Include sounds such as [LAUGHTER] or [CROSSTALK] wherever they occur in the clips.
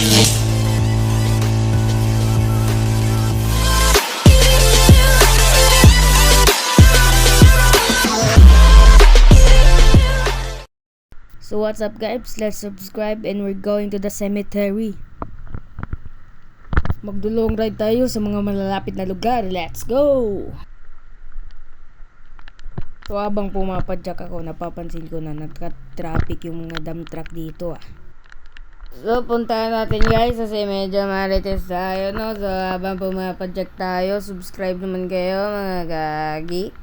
So what's up guys? Let's subscribe and we're going to the cemetery. Magdulong ride tayo sa mga malalapit na lugar. Let's go! So habang pumapadyak ako, napapansin ko na nagka-traffic yung mga dump truck dito ah. So puntahan natin guys kasi medyo marites tayo no. So habang pumapadyak tayo, subscribe naman kayo mga gagi.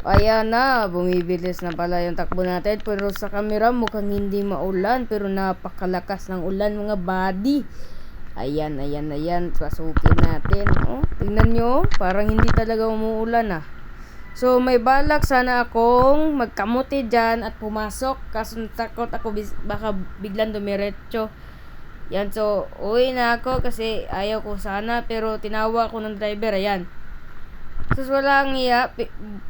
Ayan na, bumibilis na pala yung takbo natin. Pero sa camera mukhang hindi maulan. Pero napakalakas ng ulan mga buddy. Ayan, ayan, ayan. Pasukin natin. Oh, tingnan nyo, parang hindi talaga umuulan ah. So may balak sana akong magkamuti dyan at pumasok. Kaso natakot ako baka biglang dumiretso. Yan, so uwi na ako kasi ayaw ko sana. Pero tinawa ko ng driver, ayan. Sus wala ang iya.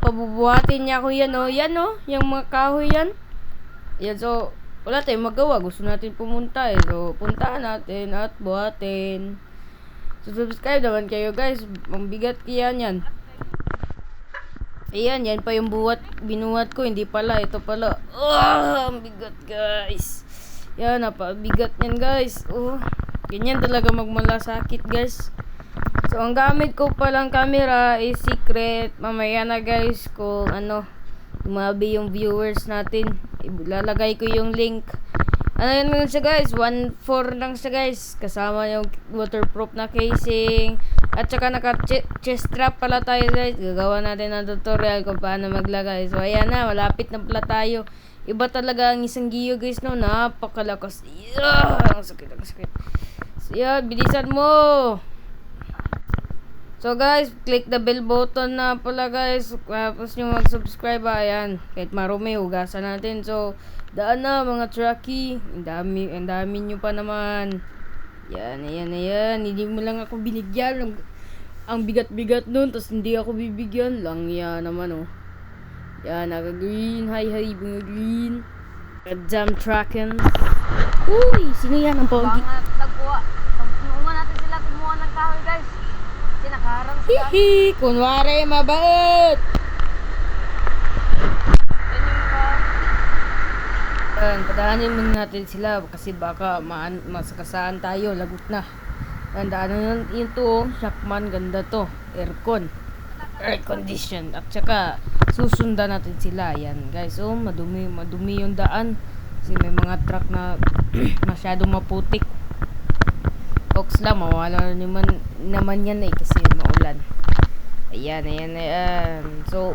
Pabubuhatin niya ako yan, oh. Yan, oh. Yung mga kahoy yan. Yan, so, wala tayong magawa. Gusto natin pumunta, eh. So, puntahan natin at buhatin. So, subscribe naman kayo, guys. Ang bigat kaya yan. Ayan, yan pa yung buhat, binuhat ko. Hindi pala, ito pala. Ah, ang bigat, guys. Yan, napabigat yan, guys. Oh, ganyan talaga magmalasakit, guys. So, ang gamit ko palang camera is secret. Mamaya na guys kung ano, lumabi yung viewers natin. Ilalagay ko yung link. Ano yun lang siya guys? 1.4 lang siya guys. Kasama yung waterproof na casing. At saka naka che- chest strap pala tayo guys. Gagawa natin ng tutorial kung paano maglagay. So, ayan na. Malapit na pala tayo. Iba talaga ang isang giyo guys no. Napakalakas. Yeah! Ang sakit, ang sakit. So, yan. Bilisan mo. So guys, click the bell button na pala guys. Tapos nyo mag-subscribe ah. Ayan. Kahit marumi, hugasan natin. So, daan na mga trucky. Ang dami, ang dami nyo pa naman. Yan, ayan, ayan. Hindi mo lang ako binigyan. Ang, ang bigat-bigat nun. Tapos hindi ako bibigyan. Lang yan naman oh. Yan, naka-green. Hi, hi, mga green. Jam tracking. Uy, sino yan ang pogi? Nagkuha. Pagkumuha natin sila kumuha ng kahoy guys. Kasi nakaharang sila. Hihi, kunwari mabait. Yan yung kahoy. Ayan, padahanin muna natin sila kasi baka maan, masakasaan tayo, lagot na. Ayan, daanan yun, yun to, oh, Shackman, ganda to, aircon. Air condition. At saka, susundan natin sila. Ayan, guys, oh, madumi, madumi yung daan. Kasi may mga truck na [CLEARS THROAT] masyadong maputik. Ox lang, mawala na naman, naman yan eh, kasi maulan. Ayan, ayan, ayan. So,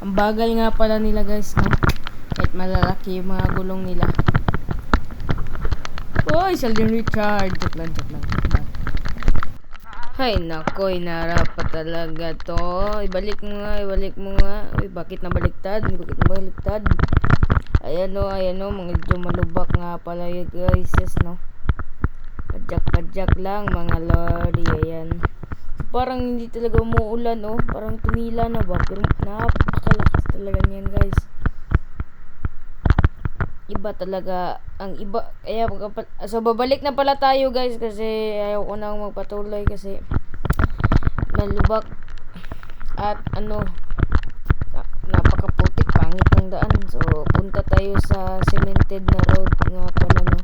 ang bagal nga pala nila guys, no? Malalaki yung mga gulong nila. Uy, Sheldon Richard. Joke lang, joke lang. Hay, nako, inara pa talaga to. Ibalik mo nga, ibalik mo nga. Uy, bakit nabaliktad? Bakit nabaliktad? Ayan o, ayan o, medyo malubak nga pala yun guys, yes, no? Padyak-padyak lang, mga lordy, ayan. Parang hindi talaga umuulan, oh. Parang tumila na ba? Pero napakalakas talaga niyan, guys iba talaga ang iba. Kaya so babalik na pala tayo guys kasi ayaw ko nang magpatuloy kasi malubak at ano na- napakaputik pangit ng daan. So punta tayo sa cemented na road nga pala no?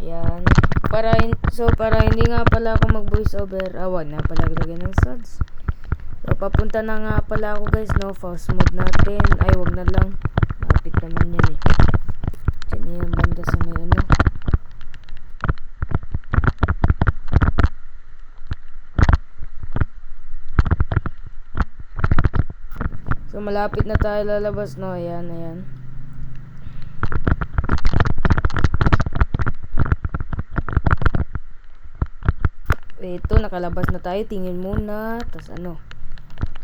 Yan para so para hindi nga pala ako mag voice over awan na pala lagyan ng suds so papunta na nga pala ako guys no? Fast mode natin. Ay wag na lang. Lapit naman yan eh Yung banda sa may ano. So, malapit na tayo lalabas, no? Ayan, ayan. Ito, nakalabas na tayo. Tingin muna. Tapos ano.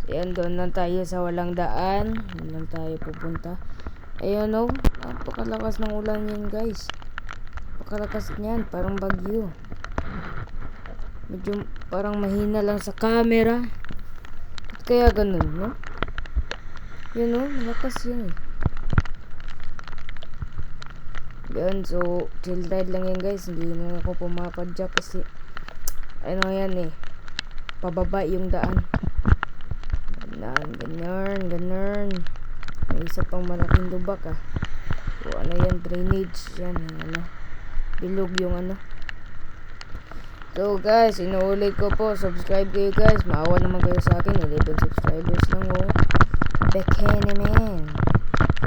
So, ayan, doon lang tayo sa walang daan. Doon lang tayo pupunta. Ayan o, napakalakas ng ulan yan guys. Napakalakas niyan, parang bagyo. Medyo parang mahina lang sa camera. Ba't kaya ganun, no? Yan o, malakas yan eh. Yan, so, chill ride lang yan guys. Hindi na ako pumapadyak kasi, ano yan eh, pababa yung daan. Ganyan, ganyan, ganyan. May isa pang malaking lubak ah. So, ano yan, drainage yan, ano. Bilog yung ano. So guys, inuulit ko po, subscribe kayo guys. Maawa naman kayo sa akin, 11 subscribers lang oh. Bekene man.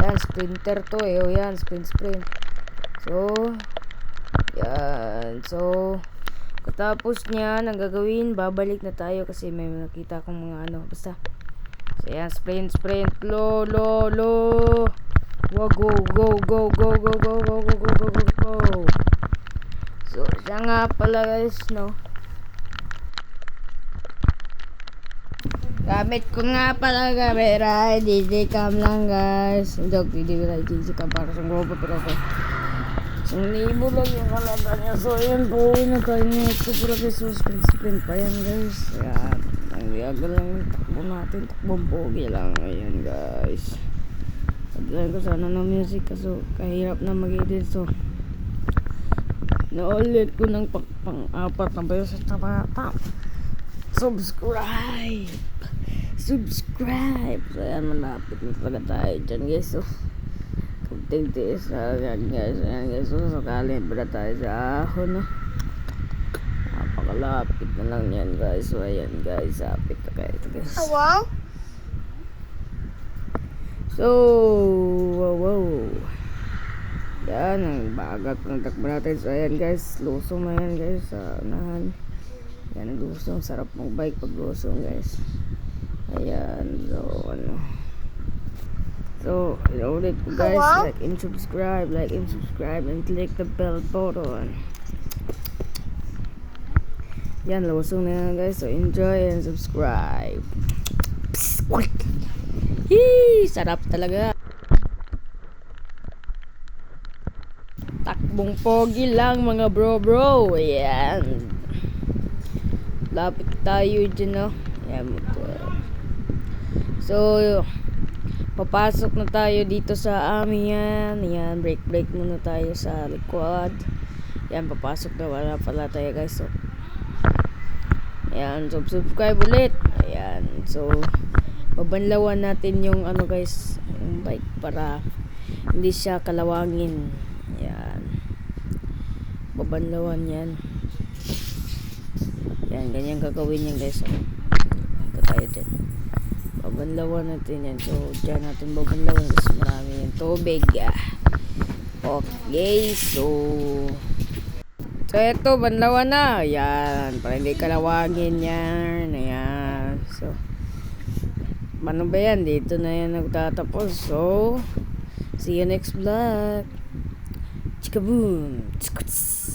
Yan, sprinter to eh. Oh, yan, sprint sprint. So, yan. So, katapos niya, ang gagawin, babalik na tayo kasi may nakita akong mga ano. Basta. So, yan, sprint sprint. Lo, lo, lo. Wow, go, go, go, go, go, go, go, go, go, go, go, go. So, siya nga pala guys, no? Gamit ko nga pala camera, DJ cam lang guys. Joke, hindi ko na DJ cam para sa grupo pero ko. Isang libo lang yung halaga niya. So, ayan po, nagkainit ko pero kasi sprint sprint pa yan guys. Ayan, liyaga lang yung takbo natin. Takbong pogi lang. Ayan guys. Pagdahan ko sana ng music kaso kahirap na mag-edit so Naulit ko ng pang, pang-apat na beses na bata. Subscribe! Subscribe! So, ayan, malapit na talaga tayo dyan, guys. So, kunting tiis na yan, guys. Ayan, guys. So, sakali pa tayo sa ahon, no? Napakalapit na lang yan, guys. So, ayan, guys. Sapit na kayo, guys. wow. So, wow, wow. Yan, ang bagat ng takbo natin. So, ayan guys, lusong na yan guys sa unahan. Yan, ang lusong. Sarap mong bike pag lusong guys. Ayan, so, ano. So, inulit ko guys, Hello? like and subscribe, like and subscribe, and click the bell button. Yan, lusong na yan guys. So, enjoy and subscribe. Psst, wait. Hee, sarap talaga. Takbong pogi lang mga bro bro. Ayan. Lapit tayo dyan no. Ayan motor. So, papasok na tayo dito sa amin yan. Ayan, break break muna tayo sa likod. Ayan, papasok na wala pala tayo guys. So, ayan, sub subscribe ulit. Ayan, so, babanlawan natin yung ano guys, yung bike para hindi siya kalawangin. Yan. Babanlawan yan. Yan, ganyan gagawin yan guys. So, ito tayo dyan. Babanlawan natin yan. So, dyan natin babanlawan kasi marami yung tubig. Ah. Okay, so... So, eto, banlawan na. Yan, para hindi kalawangin yan. Ayan. So, ano ba yan? Dito na yan nagtatapos. So, see you next vlog. Chikaboom. Tsukuts.